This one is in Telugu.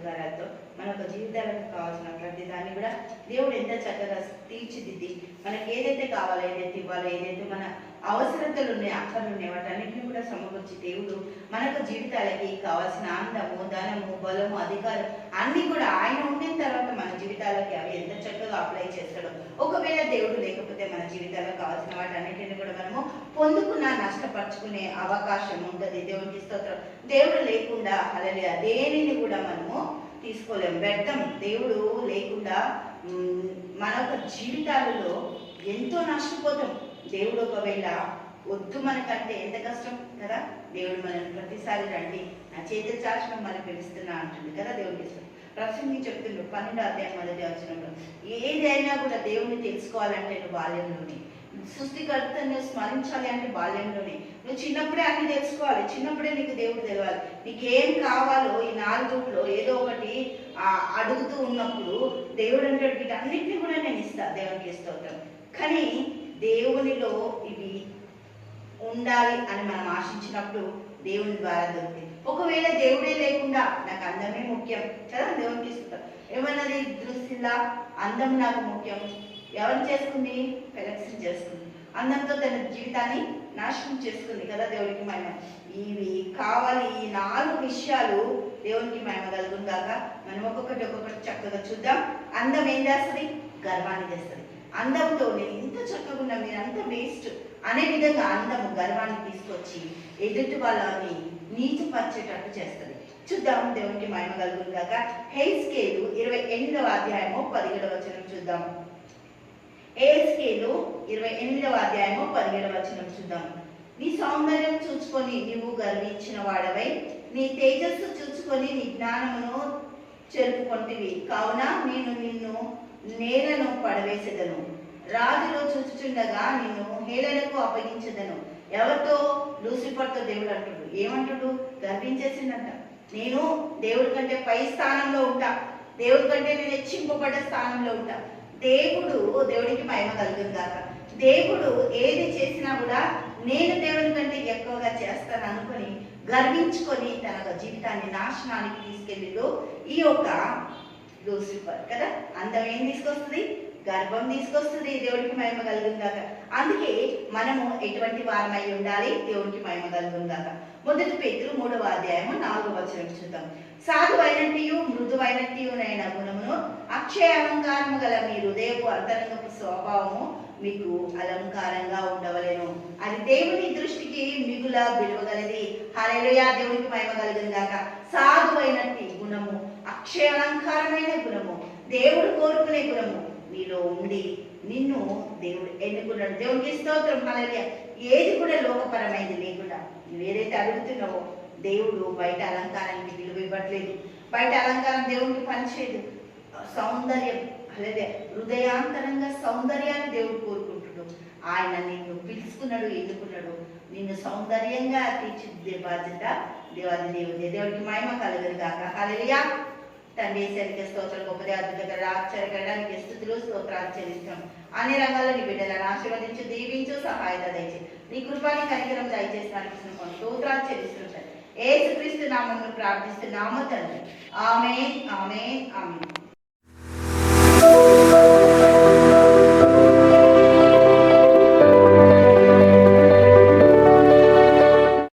కృపాచరికారాలతో మన యొక్క జీవితాలకు కావాల్సిన ప్రతి దాన్ని కూడా దేవుడు ఎంత చక్కగా తీర్చిదిద్ది. మనకి ఏదైతే కావాలో ఏదైతే ఇవ్వాలో ఏదైతే మన అవసరతలు ఉన్నాయి అక్కలు ఉన్నాయి వాటన్నింటినీ కూడా సమకూర్చి దేవుడు మనకు జీవితాలకి కావాల్సిన ఆనందము ధనము బలము అధికారం అన్ని కూడా ఆయన ఉండిన తర్వాత జీవితాలకి అవి ఎంత చక్కగా అప్లై చేస్తాడో. ఒకవేళ దేవుడు లేకపోతే మన జీవితాల్లో కావాల్సిన వాటన్నిటిని కూడా మనము పొందుకున్న నష్టపరుచుకునే అవకాశం ఉంటుంది. దేవునికి స్తోత్రం. దేవుడు లేకుండా అలాగే దేనిని కూడా మనము తీసుకోలేము వ్యర్థం. దేవుడు లేకుండా మన యొక్క జీవితాలలో ఎంతో నష్టపోతాం. దేవుడు ఒకవేళ వద్దు మనకంటే ఎంత కష్టం కదా? దేవుడు మనల్ని ప్రతిసారి రండి. నా చేతి చాచిన మనం పిలుస్తున్నా అంటుంది కదా దేవుడికి ప్రసంగి చెప్తుండ్రు పన్నెండు అధ్యాయం మొదటి వచ్చినప్పుడు ఏదైనా కూడా దేవుడిని తెలుసుకోవాలంటే నువ్వు బాల్యంలోనే. సృష్టికర్తను స్మరించాలి అంటే బాల్యంలోనే. నువ్వు చిన్నప్పుడే అన్ని తెలుసుకోవాలి చిన్నప్పుడే నీకు దేవుడు తెలియాలి నీకు ఏం కావాలో ఈ నాలుగులో ఏదో ఒకటి అడుగుతూ ఉన్నప్పుడు దేవుడు అంటాడు వీటన్నిటిని కూడా నేను ఇస్తా దేవునికి స్తోత్రం. కానీ దేవునిలో ఇవి ఉండాలి అని మనం ఆశించినప్పుడు దేవుని ద్వారా దొరికింది. ఒకవేళ దేవుడే లేకుండా నాకు అందమే ముఖ్యం. కదా? దేవునికి ఇస్తాం ఏమన్నది? దృష్టిలా అందం నాకు ముఖ్యం. ఎవరు చేసుకుంది? ఫెలక్సిన్ చేసుకుంది. అందంతో తన జీవితాన్ని నాశనం చేసుకుంది కదా దేవుడికి మహిమ. ఇవి కావాలి ఈ నాలుగు విషయాలు దేవునికి మహిమ కలుగుందాక మనం ఒక్కొక్కటి ఒక్కొక్కటి చక్కగా చూద్దాం. అందం ఏం చేస్తుంది? గర్వాన్ని చేస్తుంది అందంతో నేను ఇంత చక్కగా ఉన్నా మీరు అంత వేస్ట్ అనే విధంగా అందము గర్వాన్ని తీసుకొచ్చి ఎదుటి వాళ్ళని నీచపరిచేటట్టు చేస్తుంది. చూద్దాం దేవునికి మహిమ కలుగుందాక హెయిస్కేలు ఇరవై ఎనిమిదవ అధ్యాయము పదిహేడవ వచనం చూద్దాం. ఏస్కేలు ఇరవై ఎనిమిదవ అధ్యాయము పదిహేడవ వచనం చూద్దాం. నీ సౌందర్యం చూచుకొని నీవు గర్వించిన వాడవై నీ తేజస్సు చూచుకొని నీ జ్ఞానమును చెరుపుకొంటివి. కావున నేను నిన్ను నేలను పడవేసెదను. రాజులో చూచుచుండగా నిన్ను హేళనకు అప్పగించదను. ఎవరితో? లూసిఫర్తో దేవుడు అంటుడు. ఏమంటుడు? గర్వించేసిందంట నేను దేవుడి కంటే పై స్థానంలో ఉంటా. దేవుడి కంటే నేను హెచ్చింపబడ్డ స్థానంలో ఉంటా. దేవుడు దేవుడికి మహిమ కలుగును గాక. దేవుడు ఏది చేసినా కూడా నేను దేవుడి కంటే ఎక్కువగా చేస్తాను అనుకొని గర్వించుకొని తన జీవితాన్ని నాశనానికి తీసుకెళ్ళిలో ఈ యొక్క లూసిఫర్ కదా? అందం ఏం తీసుకొస్తుంది? గర్భం తీసుకొస్తుంది దేవుడికి మహిమ కలుగుందాక అందుకే మనము ఎటువంటి వారమై ఉండాలి? దేవుడికి మహిమ కలుగుందాక మొదటి పేతులు మూడవ అధ్యాయము నాలుగవ వచనం చూద్దాం. సాధువైనట్టియు మృదువైనట్టియునైన గుణమును అక్షయ అలంకారము గల మీ హృదయపు అంతరంగపు స్వభావము మీకు అలంకారంగా ఉండవలేను. అది దేవుని దృష్టికి మిగుల విలువగలది. హల్లెలూయా! దేవునికి మహిమ కలుగుందాక సాధువైనట్టి గుణము అక్షయ అలంకారమైన గుణము దేవుడు కోరుకునే గుణము. నీలో ఉండి నిన్ను దేవుడు ఎన్నుకున్నాడు దేవునికి స్తోత్రం హల్లెలూయా. ఏది కూడా లోకపరమైంది లేకుండా నువ్వు ఏదైతే అడుగుతున్నావో దేవుడు బయట అలంకారానికి విలువ ఇవ్వట్లేదు. బయట అలంకారం దేవుడికి పనిచేయదు. సౌందర్యం అలాగే హృదయాంతరంగా సౌందర్యాన్ని దేవుడు కోరుకుంటున్నాడు. ఆయన నిన్ను పిలుచుకున్నాడు ఎన్నుకున్నాడు. నిన్ను సౌందర్యంగా తీర్చిదిద్దే బాధ్యత దేవాది దేవుడి. దేవుడికి మహిమ కలగదు కాక హల్లెలూయా. తండ్రి సరిగ్గా స్తోత్రం గొప్పదే అద్భుతంగా ఆశ్చర్యకరడానికి స్థుతులు స్తోత్రాలు చెల్లిస్తాం అన్ని రంగాల్లో నీ బిడ్డలను ఆశీర్వదించు దీవించు సహాయత దయచేసి నీ కృపాని కనికరం దయచేసిన స్తోత్రాలు చెల్లిస్తుంటారు ఏ క్రీస్తు నామమును ప్రార్థిస్తున్నాము తండ్రి. ఆమె ఆమె ఆమె